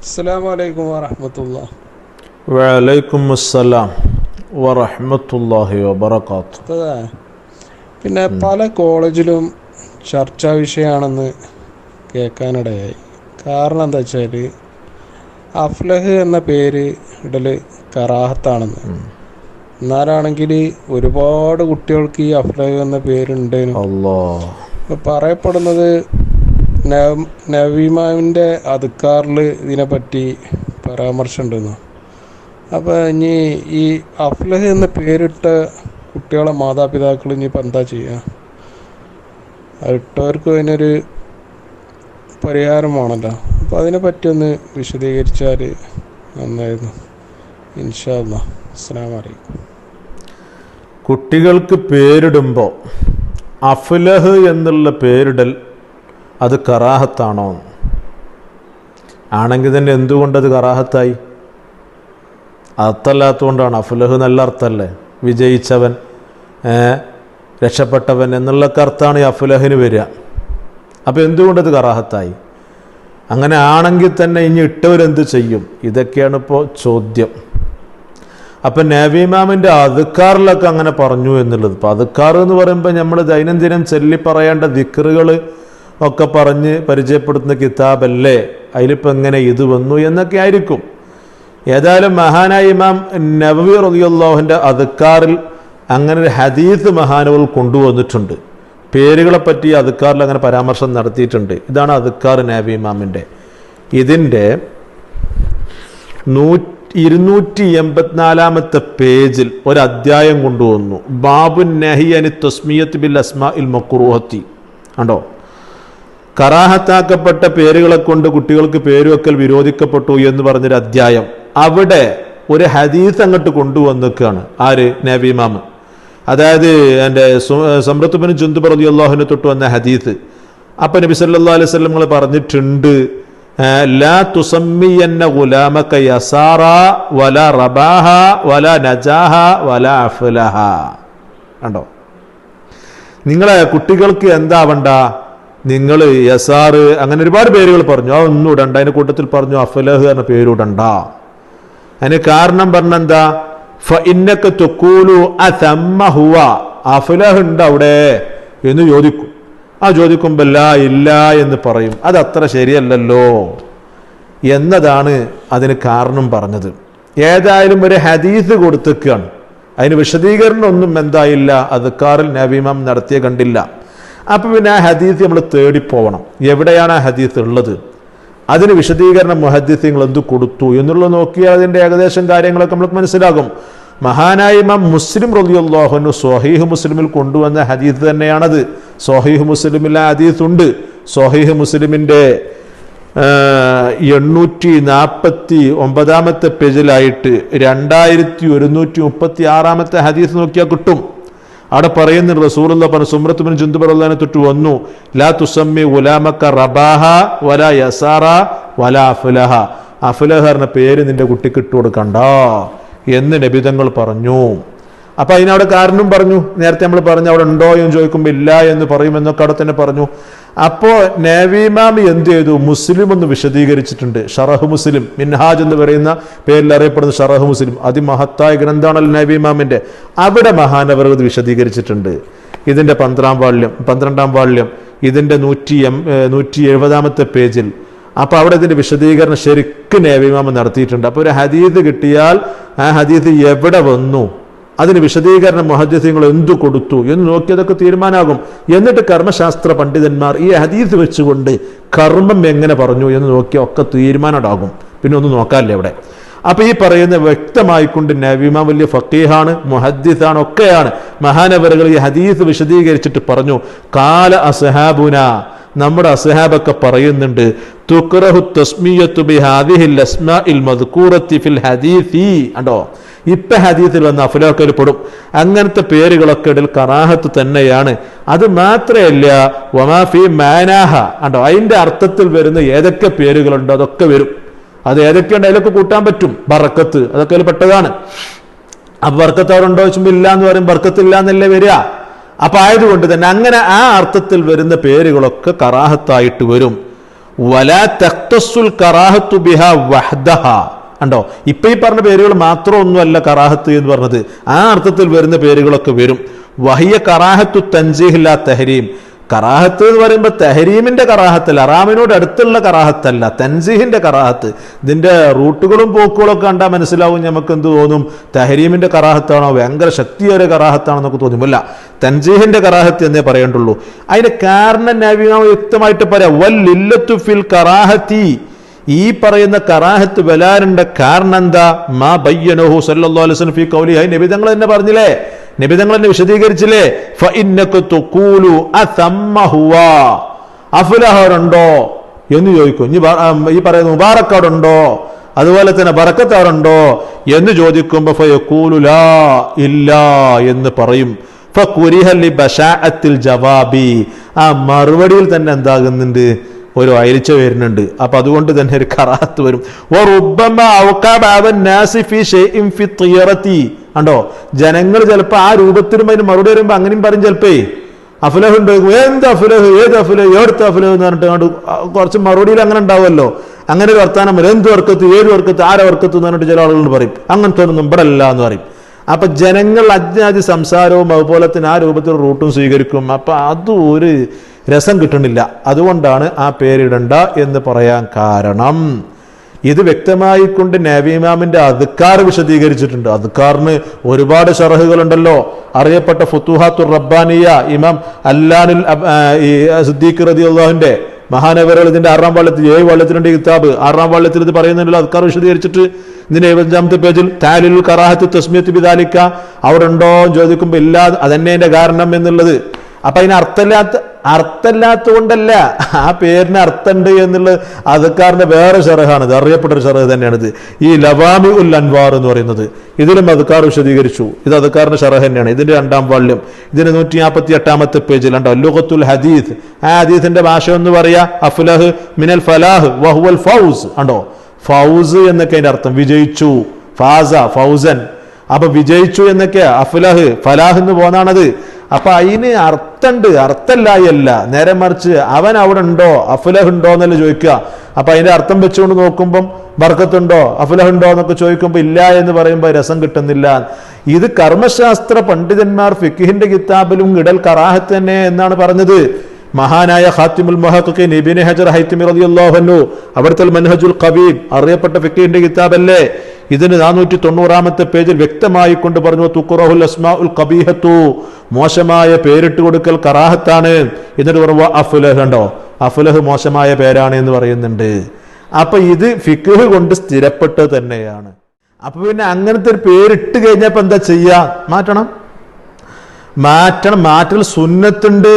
അസ്സാം വലൈക്കും വലൈക്കും അസ്സലാം പിന്നെ പല കോളേജിലും ചർച്ചാ വിഷയമാണെന്ന് കേൾക്കാനിടയായി. കാരണം എന്താ വെച്ചാൽ അഫ്ലഹ് എന്ന പേര് ഇടൽ കറാഹത്താണെന്ന്. എന്നാലാണെങ്കിൽ ഒരുപാട് കുട്ടികൾക്ക് ഈ അഫ്ലഹ് എന്ന പേരുണ്ടേനും പറയപ്പെടുന്നത് നവീമാവിന്റെ അതുക്കാറിൽ ഇതിനെപ്പറ്റി പരാമർശമുണ്ടെന്നു. അപ്പോൾ ഇനി ഈ അഫ്ലഹ് എന്ന പേരിട്ട കുട്ടികളെ മാതാപിതാക്കൾ ഇനിയിപ്പോൾ എന്താ ചെയ്യുക ഇട്ടവർക്കും അതിനൊരു പരിഹാരമാണല്ലോ. അപ്പോൾ അതിനെപ്പറ്റി ഒന്ന് വിശദീകരിച്ചാൽ നന്നായിരുന്നു. ഇൻഷാ അല്ലാ അസ്സാം കുട്ടികൾക്ക് പേരിടുമ്പോൾ അഫ്ലഹ് എന്നുള്ള പേരിടൽ അത് കറാഹത്താണോ? ആണെങ്കിൽ തന്നെ എന്തുകൊണ്ടത് കറാഹത്തായി? അർത്ഥമല്ലാത്തതുകൊണ്ടാണ്. അഫ്ലഹ് നല്ല അർത്ഥമല്ലേ? വിജയിച്ചവൻ രക്ഷപ്പെട്ടവൻ എന്നുള്ളൊക്കെ അർത്ഥമാണ് ഈ അഫ്ലഹിന് വരിക. അപ്പോൾ എന്തുകൊണ്ടത് കറാഹത്തായി? അങ്ങനെ ആണെങ്കിൽ തന്നെ ഇനി ഇട്ടവരെന്ത് ചെയ്യും? ഇതൊക്കെയാണ് ഇപ്പോൾ ചോദ്യം. അപ്പം നബിമാമിന്റെ അതുക്കാറിലൊക്കെ അങ്ങനെ പറഞ്ഞു എന്നുള്ളത്. ഇപ്പം അതുക്കാർ എന്ന് പറയുമ്പോൾ നമ്മൾ ദൈനംദിനം ചൊല്ലി പറയേണ്ട ദിക്കറുകൾ ഒക്കെ പറഞ്ഞ് പരിചയപ്പെടുത്തുന്ന കിതാബല്ലേ? അതിലിപ്പോൾ എങ്ങനെ ഇത് വന്നു എന്നൊക്കെ ആയിരിക്കും. ഏതായാലും മഹാനായ ഇമാം നബവി റളിയല്ലാഹുവിന്റെ അതുക്കാറിൽ അങ്ങനെ ഒരു ഹദീസ് മഹാനുകൾ കൊണ്ടുവന്നിട്ടുണ്ട്. പേരുകളെ പറ്റി അതുക്കാറിൽ അങ്ങനെ പരാമർശം നടത്തിയിട്ടുണ്ട്. ഇതാണ് അതുക്കാർ നബി ഇമാമിന്റെ. ഇതിന്റെ നൂ ഇരുന്നൂറ്റി എൺപത്തിനാലാമത്തെ പേജിൽ ഒരു അധ്യായം കൊണ്ടുവന്നു. ബാബു നഹി അനി തസ്മിയത്ത് ബിൽ അസ്മാ ഇൽ മക്കുറൂഹത്തി കണ്ടോ? കറാഹത്താക്കപ്പെട്ട പേരുകളെ കൊണ്ട് കുട്ടികൾക്ക് പേരുവെക്കൽ വിരോധിക്കപ്പെട്ടു എന്ന് പറഞ്ഞൊരു അധ്യായം അവിടെ ഒരു ഹദീസ് അങ്ങോട്ട് കൊണ്ടുവന്നിക്കാണ് ആര്? നബിമാമ് അതായത് എന്റെ സമൃദ്ധപ്പനും ജുന്തു പ്രതി അള്ളാഹുവിനെ തൊട്ട് വന്ന ഹദീസ്. അപ്പം നബി സല്ലാ അലൈഹി സ്വലങ്ങൾ പറഞ്ഞിട്ടുണ്ട് ലാ തുസമ്മിയന്ന ഗുലാമക്ക യസാറ വല റബാഹ വല നജാഹ വല അഫ്ലഹ. കണ്ടോ? നിങ്ങളെ കുട്ടികൾക്ക് എന്താവണ്ട? നിങ്ങൾ യസാറ് അങ്ങനെ ഒരുപാട് പേരുകൾ പറഞ്ഞു ആ ഒന്നും ഇടണ്ട. അതിന് കൂട്ടത്തിൽ പറഞ്ഞു അഫലഹ് എന്ന പേരിടണ്ട അതിന് കാരണം പറഞ്ഞെന്താ? ഫ ഇന്നക്ക് തൊക്കൂലു അസമ്മ ഹുവ. അഫലഹ് ഉണ്ട് അവിടെ എന്ന് ചോദിക്കും. ആ ചോദിക്കുമ്പോൾ ഇല്ല ഇല്ല എന്ന് പറയും. അത് അത്ര ശരിയല്ലല്ലോ എന്നതാണ് അതിന് കാരണം പറഞ്ഞത്. ഏതായാലും ഒരു ഹദീസ് കൊടുത്തേക്കാണ് അതിന് വിശദീകരണം ഒന്നും എന്തായില്ല. അത് കാറിൽ നബിമാം നടത്തിയ കണ്ടില്ല. അപ്പൊ പിന്നെ ആ ഹദീസ് നമ്മൾ തേടിപ്പോവണം എവിടെയാണ് ആ ഹദീസ് ഉള്ളത്? അതിന് വിശദീകരണം മുഹദ്ദീസിങ്ങൾ എന്ത് കൊടുത്തു എന്നുള്ളത് നോക്കിയാൽ അതിന്റെ ഏകദേശം കാര്യങ്ങളൊക്കെ നമുക്ക് മനസ്സിലാകും. മഹാനായ ഇമാം മുസ്ലിം റളിയല്ലാഹുവിന് സ്വഹീഹ് മുസ്ലിമിൽ കൊണ്ടുവന്ന ഹദീസ് തന്നെയാണത്. സ്വഹീഹ് മുസ്ലിമിൽ ആ ഹദീസ് ഉണ്ട്. സ്വഹീഹ് മുസ്ലിമിന്റെ എണ്ണൂറ്റി നാൽപ്പത്തി ഒമ്പതാമത്തെ പേജിലായിട്ട് രണ്ടായിരത്തി ഒരുന്നൂറ്റി മുപ്പത്തി ആറാമത്തെ ഹദീസ് നോക്കിയാൽ കിട്ടും. അവിടെ പറയുന്ന റസൂറുള്ള പറഞ്ഞു സുമ്രത്തുബിൻ ജുന്തുബറുല്ലാനെ തൊട്ട് വന്നു. ലാ തുസമ്മി ഉലാമക്ക റബാഹ വല യസാറ വല അഫുലഹ. അഫുലഹറിന്റെ പേര് നിന്റെ കുട്ടിക്ക് ഇട്ട് കൊടുക്കണ്ട എന്ന് നബിതങ്ങൾ പറഞ്ഞു. അപ്പൊ അതിനവിടെ കാരണം പറഞ്ഞു നേരത്തെ നമ്മൾ പറഞ്ഞു അവിടെ ഉണ്ടോ എന്ന് ചോദിക്കുമ്പോൾ ഇല്ല എന്ന് പറയുമെന്നൊക്കെ അവിടെ തന്നെ പറഞ്ഞു. അപ്പോ നേവിമാം എന്ത് ചെയ്തു? മുസ്ലിം എന്ന് വിശദീകരിച്ചിട്ടുണ്ട്. ഷറഹ് മുസ്ലിം മിൻഹാജ് എന്ന് പറയുന്ന പേരിൽ അറിയപ്പെടുന്ന ഷറഹ് മുസ്ലിം അതിമഹത്തായ ഗ്രന്ഥമാണല്ലോ നേവിമാമിന്റെ അവിടെ മഹാനവർ ഇത് വിശദീകരിച്ചിട്ടുണ്ട്. ഇതിന്റെ പന്ത്രണ്ടാം വാള്യം പന്ത്രണ്ടാം വാള്യം ഇതിന്റെ നൂറ്റി എം നൂറ്റി എഴുപതാമത്തെ പേജിൽ. അപ്പൊ അവിടെ ഇതിന്റെ വിശദീകരണം ശരിക്കും നേവിമാമ നടത്തിയിട്ടുണ്ട്. അപ്പൊ ഒരു ഹദീദ് കിട്ടിയാൽ ആ ഹദീദ് എവിടെ വന്നു? അതിന് വിശദീകരണം മുഹദ്ദീങ്ങൾ എന്തു കൊടുത്തു എന്ന് നോക്കിയതൊക്കെ തീരുമാനമാകും എന്നിട്ട് കർമ്മശാസ്ത്ര പണ്ഡിതന്മാർ ഈ ഹദീസ് വെച്ചുകൊണ്ട് കർമ്മം എങ്ങനെ പറഞ്ഞു എന്ന് നോക്കിയാൽ ഒക്കെ തീരുമാനമാകും പിന്നെ ഒന്ന് നോക്കാനില്ല ഇവിടെ അപ്പൊ ഈ പറയുന്ന വ്യക്തമായിക്കൊണ്ട് നബിമ വലിയ ഫക്കീഹാണ് മുഹദ്ദിസാണ് ഒക്കെയാണ്. മഹാനവറുകൾ ഈ ഹദീസ് വിശദീകരിച്ചിട്ട് പറഞ്ഞു കാല അസഹാബുന നമ്മുടെ അസഹാബൊക്കെ പറയുന്നുണ്ട് തുക്റഹു തസ്മിയത്തു ബിഹാദിഹിൽ അസ്മാഇൽ മദ്കൂറത്തി ഫിൽ ഹദീസി കണ്ടോ? ഇപ്പൊ ഹദീസിൽ വന്ന അഫലോക്കൽ പെടും. അങ്ങനത്തെ പേരുകളൊക്കെ ഇടൽ കറാഹത്ത് തന്നെയാണ്. അത് മാത്രമല്ല വമാഫി മാനാഹ. ഉണ്ടോ അതിന്റെ അർത്ഥത്തിൽ വരുന്ന ഏതൊക്കെ പേരുകളുണ്ടോ അതൊക്കെ വരും. അത് ഏതൊക്കെയുണ്ട് അതിലൊക്കെ കൂട്ടാൻ പറ്റും. ബറക്കത്ത് അതൊക്കെ അതിൽ പെട്ടതാണ്. അപ്പൊ ബർക്കത്ത് അവിടെ ഉണ്ടോ ഇല്ല എന്ന് പറയും. ബർക്കത്ത് ഇല്ല എന്നല്ലേ വരിക? അപ്പൊ ആയതുകൊണ്ട് തന്നെ അങ്ങനെ ആ അർത്ഥത്തിൽ വരുന്ന പേരുകളൊക്കെ കറാഹത്തായിട്ട് വരും. വലാ തക്തസുൽ കറാഹത്തു ബിഹ വഹ്ദഹ. ഉണ്ടോ ഇപ്പൊ ഈ പറഞ്ഞ പേരുകൾ മാത്രമൊന്നുമല്ല കറാഹത്ത് എന്ന് പറഞ്ഞത്. ആ അർത്ഥത്തിൽ വരുന്ന പേരുകളൊക്കെ വരും. വഹിയ കറാഹത്തു തൻസീഹില്ല തെഹരീം. കറാഹത്ത് എന്ന് പറയുമ്പോൾ തെഹരീമിന്റെ കറാഹത്തല്ല അറാമിനോട് അടുത്തുള്ള കറാഹത്തല്ല തൻസീഹിന്റെ കറാഹത്ത്. ഇതിന്റെ റൂട്ടുകളും പോക്കുകളൊക്കെ കണ്ടാൽ മനസ്സിലാവും നമുക്ക് എന്ത് തോന്നും. തെഹരീമിന്റെ കറാഹത്താണോ ഭയങ്കര ശക്തിയേറിയ കറാഹത്താണെന്നൊക്കെ തോന്നുമല്ല. തൻസീഹിന്റെ കറാഹത്ത് എന്നേ പറയേണ്ടുള്ളൂ. അതിന്റെ കാരണം വ്യക്തമായിട്ട് പറയാം. വല്ലില്ലത്തു ഫിൽ കറാഹത്തി. ഈ പറയുന്ന കറാഹത്ത് വലാറിന്റെ കാരണം എന്താ മാ ബയ്യനഹു സല്ലല്ലാഹു അലൈഹി വസല്ലം ഫീ ഖൗലി ഹൈ നബി തങ്ങൾ തന്നെ പറഞ്ഞില്ലേ? നബി തങ്ങൾ തന്നെ വിശദീകരിച്ചില്ലേ? ഫഇന്നക തുഖൂലു അസമ്മ ഹുവ. അഫ്ലഹറുണ്ടോ എന്ന് ചോദിക്കും. ഇനി ഈ പറയുന്ന മുബാറക്ക് അവിടെ ഉണ്ടോ അതുപോലെ തന്നെ ബറക്കത്ത് എന്ന് ചോദിക്കുമ്പോൾ ഫയഖൂലു ലാ ഇല്ല എന്ന് പറയും. ജവാബി. ആ മറുപടിയിൽ തന്നെ എന്താകുന്നുണ്ട്? ഒരു അയലിച്ച വരുന്നുണ്ട്. അപ്പൊ അതുകൊണ്ട് തന്നെ ഒരു കറാത്ത് വരും. കണ്ടോ? ജനങ്ങൾ ചിലപ്പോൾ ആ രൂപത്തിലും അതിന് മറുപടി വരുമ്പോൾ അങ്ങനെയും പറയും ചിലപ്പേ. അഫുലഹ് എന്ത് അഫുലഹ്? ഏത് അഫുലഹ്? ഏടുത്ത അഫുലഹ് എന്ന് പറഞ്ഞിട്ട് കുറച്ച് മറുപടിയിൽ അങ്ങനെ ഉണ്ടാവുമല്ലോ. അങ്ങനെ ഒരു വർത്താനം വരും എന്ത് വർക്കത്ത്? ഏത് വർക്കത്ത്? ആരെ വർക്കത്ത് എന്ന് പറഞ്ഞിട്ട് ചില ആളുകൾ പറയും. അങ്ങനത്തെ ഒന്നും ഇവിടെ അല്ല എന്ന് പറയും. അപ്പൊ ജനങ്ങൾ അജ്ഞാതി സംസാരവും അതുപോലെ തന്നെ ആ രൂപത്തിൽ റൂട്ടും സ്വീകരിക്കും. അപ്പൊ അതും ഒരു രസം കിട്ടണില്ല അതുകൊണ്ടാണ് ആ പേരിടണ്ട എന്ന് പറയാൻ കാരണം. ഇത് വ്യക്തമായിക്കൊണ്ട് നവീമാമിന്റെ അധികാർ വിശദീകരിച്ചിട്ടുണ്ട്. അധികാറിന് ഒരുപാട് ഷറഹുകളുണ്ടല്ലോ അറിയപ്പെട്ട ഫുത്തുഹാത്തുർ റബ്ബാനിയ ഇമാം അല്ലാനുൽ ഈ സിദ്ദീഖ് റതി അള്ളാഹുന്റെ മഹാനവറുകൾ ഇതിന്റെ ആറാം വള്ളത്തിൽ ഏഴ് വള്ളത്തിലുണ്ട് കിതാബ്. ആറാം വള്ളത്തിൽ ഇത് പറയുന്നുണ്ടല്ലോ അധികാർ വിശദീകരിച്ചിട്ട്. ഇതിന്റെ എഴുപത്തഞ്ചാമത്തെ പേജിൽ താലിൽ കറാഹത്ത് തസ്മിയത്ത് ബിദാലിക്ക. അവിടെ ഉണ്ടോ ചോദിക്കുമ്പോൾ ഇല്ല അതന്നെ കാരണം എന്നുള്ളത്. അപ്പൊ അതിന് അർത്ഥമില്ലാത്ത അർത്ഥമില്ലാത്ത കൊണ്ടല്ല ആ പേരിന് അർത്ഥമുണ്ട് എന്നുള്ളത് അതുക്കാരന്റെ വേറെ ചെറുഹാണ് ഇത് അറിയപ്പെട്ട ഒരു ഷറഹ് തന്നെയാണിത്. ഈ ലവാമി ഉൽ അൻവാർ എന്ന് പറയുന്നത്. ഇതിലും അതുക്കാർ വിശദീകരിച്ചു. ഇത് അതുക്കാരന്റെ ചെറുഹ് തന്നെയാണ്. ഇതിന്റെ രണ്ടാം വാള്യം. ഇതിന് നൂറ്റി നാൽപ്പത്തി എട്ടാമത്തെ പേജിൽ ഉണ്ടോ ലുഗത്തുൽ ഹദീസ് ആ ഹദീസിന്റെ ഭാഷ എന്ന് പറയാ അഫുലഹ് മിനൽ ഫലാഹ് വഹുവൽ ഫൗസ്. ഉണ്ടോ ഫൗസ് എന്നൊക്കെ അതിന്റെ അർത്ഥം. വിജയിച്ചു. ഫാസ ഫൗസൻ. അപ്പൊ വിജയിച്ചു എന്നൊക്കെ അഫുലഹ് ഫലാഹ് എന്ന് പോന്നാണത്. അപ്പൊ അതിന് അർത്ഥമുണ്ട് അർത്ഥമില്ലായല്ല നേരെ മറിച്ച് അവൻ അവിടെ ഉണ്ടോ? അഫുലഹുണ്ടോ എന്നല്ല ചോദിക്കുക. അപ്പൊ അതിന്റെ അർത്ഥം വെച്ചുകൊണ്ട് നോക്കുമ്പം ബർക്കത്തുണ്ടോ അഫുലഹുണ്ടോ എന്നൊക്കെ ചോദിക്കുമ്പോൾ ഇല്ല എന്ന് പറയുമ്പോൾ രസം കിട്ടുന്നില്ല. ഇത് കർമ്മശാസ്ത്ര പണ്ഡിതന്മാർ ഫിഖിഹിന്റെ കിതാബിലും ഇടൽ കറാഹത്ത് തന്നെ എന്നാണ് പറഞ്ഞത്. മഹാനായ മുഹഖിഖീൻ ഇബ്നു ഹജർ ഹൈത്തിമി അവിടുത്തെ മൻഹജുൽ കബീബ് അറിയപ്പെട്ട ഫിഖിന്റെ കിതാബല്ലേ? ഇതിന് നാനൂറ്റി തൊണ്ണൂറാമത്തെ പേജിൽ വ്യക്തമായി കൊണ്ട് പറഞ്ഞു തുക്കുറഹുൽ അസ്മാഉൽ കബീഹത്തു മോശമായ പേരിട്ട് കൊടുക്കൽ കറാഹത്താണ്. എന്നിട്ട് പറഞ്ഞു അഫുലഹ് ഉണ്ടോ അഫുലഹ് മോശമായ പേരാണ് എന്ന് പറയുന്നുണ്ട്. അപ്പൊ ഇത് ഫിഖ് കൊണ്ട് സ്ഥിരപ്പെട്ടത് തന്നെയാണ്. അപ്പൊ പിന്നെ അങ്ങനത്തെ ഒരു പേരിട്ട് കഴിഞ്ഞപ്പോ എന്താ ചെയ്യാ? മാറ്റണം. മാറ്റണം. മാറ്റൽ സുന്നത്തുണ്ട്.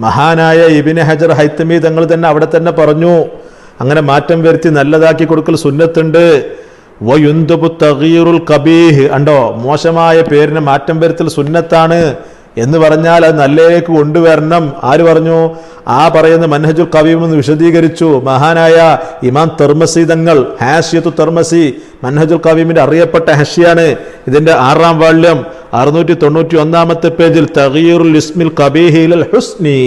മഹാനായ ഇബിന് ഹജർ ഹൈത്തമി തങ്ങൾ തന്നെ അവിടെ തന്നെ പറഞ്ഞു അങ്ങനെ മാറ്റം വരുത്തി നല്ലതാക്കി കൊടുക്കൽ സുന്നത്തുണ്ട്. വയുന്തുബു തഗീറുൽ കബീഹ്. കണ്ടോ? മോശമായ പേരിന് മാറ്റം വരുത്തൽ സുന്നത്താണ് എന്ന് പറഞ്ഞാൽ അത് നല്ലയിലേക്ക് കൊണ്ടുവരണം. ആര് പറഞ്ഞു? ആ പറയുന്ന മൻഹജുൽ കവീം എന്ന് വിശദീകരിച്ചു. മഹാനായ ഇമാം തെർമസി തങ്ങൾ ഹാഷിയത്തു തെർമസി മൻഹജുൽ കവീമിന്റെ അറിയപ്പെട്ട ഹഷിയാണ് ഇതിന്റെ ആറാം വാള്യം. അറുന്നൂറ്റി തൊണ്ണൂറ്റി ഒന്നാമത്തെ പേജിൽ തകീറുൽ ഇസ്മിൽ കബീഹിൽ ഹുസ്നി.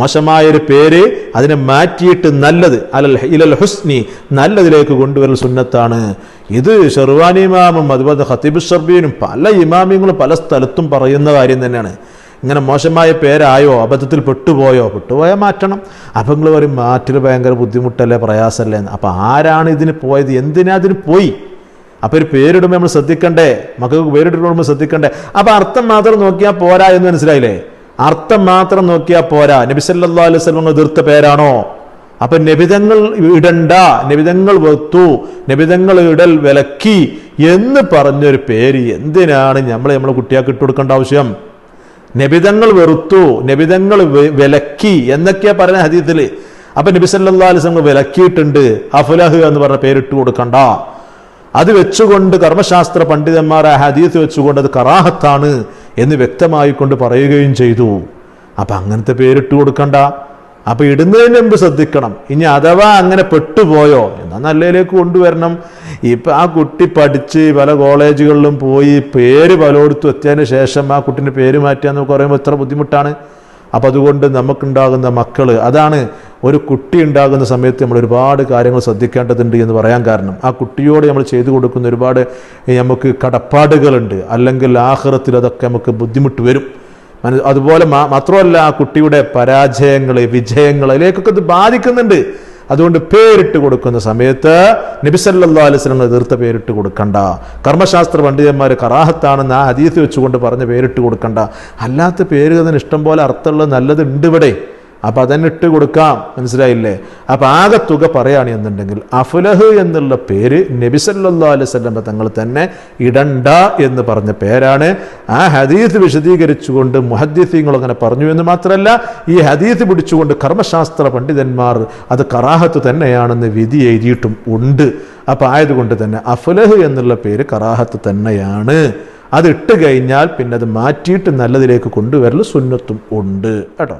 മോശമായൊരു പേര് അതിനെ മാറ്റിയിട്ട് നല്ലത് അലൽ ഇലൽ ഹുസ്നി നല്ലതിലേക്ക് കൊണ്ടുവരൽ സുന്നത്താണ്. ഇത് ഷെർവാനി ഇമാമും അതുപോലെ ഖത്തീബ് ഷർബീനും പല ഇമാമിങ്ങളും പല സ്ഥലത്തും പറയുന്ന കാര്യം തന്നെയാണ്. ഇങ്ങനെ മോശമായ പേരായോ അബദ്ധത്തിൽ പെട്ടുപോയോ പെട്ടുപോയാൽ മാറ്റണം. അപ്പം നിങ്ങൾ പറയും മാറ്റൽ ഭയങ്കര ബുദ്ധിമുട്ടല്ലേ പ്രയാസമല്ലേ അപ്പോൾ അപ്പം ആരാണ് ഇതിന് പോയത്? എന്തിനാ അതിന് പോയി? അപ്പോൾ ഒരു പേരിടുമ്പോൾ നമ്മൾ ശ്രദ്ധിക്കണ്ടേ? മക്കൾക്ക് പേരിടുമ്പോൾ ശ്രദ്ധിക്കണ്ടേ? അപ്പോൾ അർത്ഥം മാത്രം നോക്കിയാൽ പോരാ എന്ന് മനസ്സിലായില്ലേ? അർത്ഥം മാത്രം നോക്കിയാൽ പോരാ. നബിസല്ലാ അലൈഹി വസല്ലം എതിർത്ത പേരാണോ? അപ്പൊ നബിതങ്ങൾ ഇടണ്ട നബിതങ്ങൾ വെത്തു നബിതങ്ങൾ ഇടൽ വിലക്കി എന്ന് പറഞ്ഞൊരു പേര് എന്തിനാണ് നമ്മൾ നമ്മളെ കുട്ടിയാക്കി ഇട്ട് കൊടുക്കേണ്ട ആവശ്യം? നബിതങ്ങൾ വെറുത്തു നബിതങ്ങൾ വിലക്കി എന്നൊക്കെയാ പറയുന്ന ഹദീത്തിൽ അപ്പൊ നബിസല്ലാ അലൈഹി വസല്ലം വിലക്കിയിട്ടുണ്ട്. അഫുലഹ് എന്ന് പറഞ്ഞ പേരിട്ട് കൊടുക്കണ്ട. അത് വെച്ചുകൊണ്ട് കർമ്മശാസ്ത്ര പണ്ഡിതന്മാർ ആ ഹദീസ് വെച്ചുകൊണ്ട് അത് കറാഹത്താണ് എന്ന് വ്യക്തമായി കൊണ്ട് പറയുകയും ചെയ്തു. അപ്പൊ അങ്ങനത്തെ പേരിട്ട് കൊടുക്കണ്ട. അപ്പൊ ഇടുന്നതിന് മുമ്പ് ശ്രദ്ധിക്കണം. ഇനി അഥവാ അങ്ങനെ പെട്ടുപോയോ? എന്നാൽ നല്ലതിലേക്ക് കൊണ്ടുവരണം. ഇപ്പൊ ആ കുട്ടി പഠിച്ച് പല കോളേജുകളിലും പോയി പേര് പലയിടത്തും എത്തിയതിന് ശേഷം ആ കുട്ടീന്റെ പേര് മാറ്റുക എന്ന് പറയുമ്പോൾ എത്ര ബുദ്ധിമുട്ടാണ്. അപ്പം അതുകൊണ്ട് നമുക്കുണ്ടാകുന്ന മക്കൾ അതാണ് ഒരു കുട്ടി ഉണ്ടാകുന്ന സമയത്ത് നമ്മൾ ഒരുപാട് കാര്യങ്ങൾ ശ്രദ്ധിക്കേണ്ടതുണ്ട് എന്ന് പറയാൻ കാരണം. ആ കുട്ടിയോട് നമ്മൾ ചെയ്തു കൊടുക്കുന്ന ഒരുപാട് നമുക്ക് കടപ്പാടുകളുണ്ട്. അല്ലെങ്കിൽ ആഹ്റത്തിൽ അതൊക്കെ നമുക്ക് ബുദ്ധിമുട്ട് വരും. അതുപോലെ മാത്രമല്ല ആ കുട്ടിയുടെ പരാജയങ്ങൾ വിജയങ്ങൾ അതിലേക്കൊക്കെ ഇത് ബാധിക്കുന്നുണ്ട്. അതുകൊണ്ട് പേരിട്ട് കൊടുക്കുന്ന സമയത്ത് നബിസല്ലാ അലൈസ്ലം എതിർത്ത പേരിട്ട് കൊടുക്കണ്ട. കർമ്മശാസ്ത്ര പണ്ഡിതന്മാർ കറാഹത്താണെന്ന് ആ ഹദീസ് വെച്ചുകൊണ്ട് പറഞ്ഞ് പേരിട്ട് കൊടുക്കണ്ട. അല്ലാത്ത പേര് തന്നെ ഇഷ്ടം പോലെ അർത്ഥമുള്ള നല്ലത് ഉണ്ട് ഇവിടെ. അപ്പം അതന്നെ ഇട്ട് കൊടുക്കാം. മനസ്സിലായില്ലേ? അപ്പം ആകെ തുക പറയുകയാണ് എന്നുണ്ടെങ്കിൽ അഫുലഹ് എന്നുള്ള പേര് നബിസല്ലാ അലൈവല്ലം തങ്ങൾ തന്നെ ഇടണ്ട എന്ന് പറഞ്ഞ പേരാണ്. ആ ഹദീസ് വിശദീകരിച്ചുകൊണ്ട് മുഹദ്ദീസിങ്ങൾ അങ്ങനെ പറഞ്ഞു എന്ന് മാത്രമല്ല ഈ ഹദീസ് പിടിച്ചുകൊണ്ട് കർമ്മശാസ്ത്ര പണ്ഡിതന്മാർ അത് കറാഹത്ത് തന്നെയാണെന്ന് വിധി എഴുതിയിട്ടും ഉണ്ട്. അപ്പം ആയതുകൊണ്ട് തന്നെ അഫുലഹ് എന്നുള്ള പേര് കറാഹത്ത് തന്നെയാണ്. അത് ഇട്ട് കഴിഞ്ഞാൽ പിന്നെ അത് മാറ്റിയിട്ട് നല്ലതിലേക്ക് കൊണ്ടുവരൽ സുന്നത്തും ഉണ്ട്. കേട്ടോ?